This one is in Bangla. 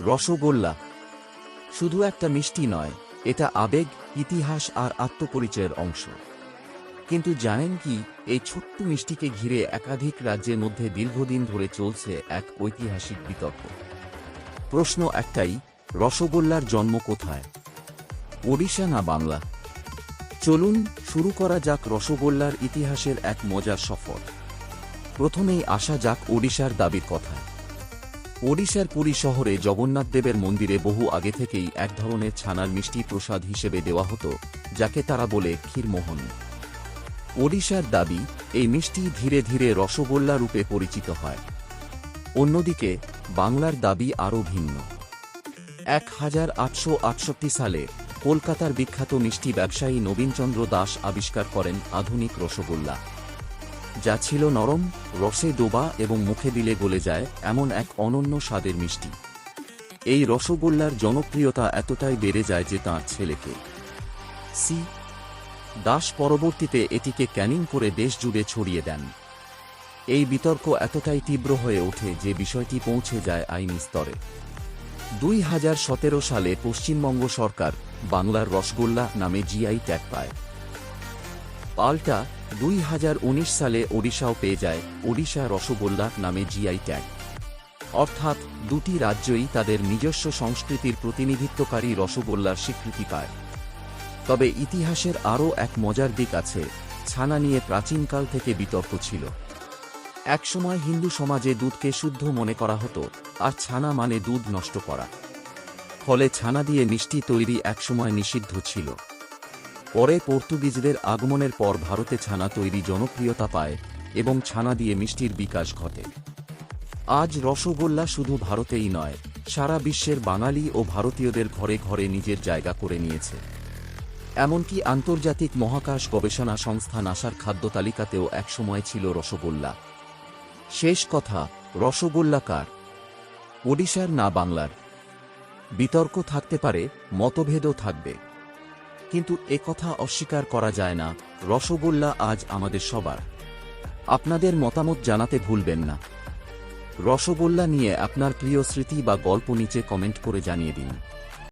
রসগোল্লা। শুধু একটা মিষ্টি নয়, এটা আবেগ, ইতিহাস আর আত্মপরিচয়ের অংশ। কিন্তু জানেন কি, এই ছোট্ট মিষ্টিকে ঘিরে একাধিক রাজ্যের মধ্যে দীর্ঘদিন ধরে চলছে এক ঐতিহাসিক বিতর্ক। প্রশ্ন একটাই, রসগোল্লার জন্ম কোথায়? ওড়িশা না বাংলা? চলুন শুরু করা যাক রসগোল্লার ইতিহাসের এক মজার সফর। প্রথমেই আসা যাক ওড়িশার দাবির কথায় ওড়িশার পুরী শহরে জগন্নাথ দেবের মন্দিরে বহু আগে থেকেই এক ধরনের ছানার মিষ্টি প্রসাদ হিসেবে দেওয়া হতো, যাকে তারা বলে ক্ষীরমোহন। ওড়িশার দাবি, এই মিষ্টি ধীরে ধীরে রসগোল্লা রূপে পরিচিত হয়। অন্যদিকে, বাংলার দাবি আরও ভিন্ন। এক হাজার আটশো আটষট্টি সালে কলকাতার বিখ্যাত মিষ্টি ব্যবসায়ী নবীনচন্দ্র দাস আবিষ্কার করেন আধুনিক রসগোল্লা। যা ছিল নরম, রসে ডোবা এবং মুখে দিলে গলে যায়, এমন এক অনন্য স্বাদের মিষ্টি। এই রসগোল্লার জনপ্রিয়তা এতটাই বেড়ে যায় যে তাঁর ছেলেকে। সি। দাস পরবর্তীতে এটিকে ক্যানিং করে দেশ জুড়ে ছড়িয়ে দেন। এই বিতর্ক এতটাই তীব্র হয়ে ওঠে যে বিষয়টি পৌঁছে যায় আইনি স্তরে। দুই হাজার সতেরো সালে পশ্চিমবঙ্গ সরকার বাংলার রসগোল্লা নামে জিআই ট্যাগ পায়। পাল্টা দুই হাজার উনিশ সালে ওড়িশাও পেয়ে যায় ওড়িশা রসগোল্লা নামে জিআই ট্যাগ অর্থাৎ দুটি রাজ্যই তাদের নিজস্ব সংস্কৃতির প্রতিনিধিত্বকারী রসগোল্লার স্বীকৃতি পায়। তবে ইতিহাসের আরও এক মজার দিক আছে, ছানা নিয়ে প্রাচীনকাল থেকে বিতর্ক ছিল। একসময় হিন্দু সমাজে দুধকে শুদ্ধ মনে করা হতো, আর ছানা মানে দুধ নষ্ট করা। ফলে ছানা দিয়ে মিষ্টি তৈরি একসময় নিষিদ্ধ ছিল। পরে পর্তুগিজদের আগমনের পর ভারতে ছানা তৈরি জনপ্রিয়তা পায় এবং ছানা দিয়ে মিষ্টির বিকাশ ঘটে। আজ রসগোল্লা শুধু ভারতেই নয়, সারা বিশ্বের বাঙালি ও ভারতীয়দের ঘরে ঘরে নিজের জায়গা করে নিয়েছে। এমনকি আন্তর্জাতিক মহাকাশ গবেষণা সংস্থা নাসার খাদ্য তালিকাতেও একসময় ছিল রসগোল্লা। শেষ কথা, রসগোল্লা কার? ওড়িশার না বাংলার। বিতর্ক থাকতে পারে, মতভেদও থাকবে। কিন্তু একথা অস্বীকার করা যায় না। রসগোল্লা আজ আমাদের সবার। আপনাদের মতামত জানাতে ভুলবেন না। রসগোল্লা নিয়ে আপনার প্রিয় স্মৃতি বা গল্প নিচে কমেন্ট করে জানিয়ে দিন।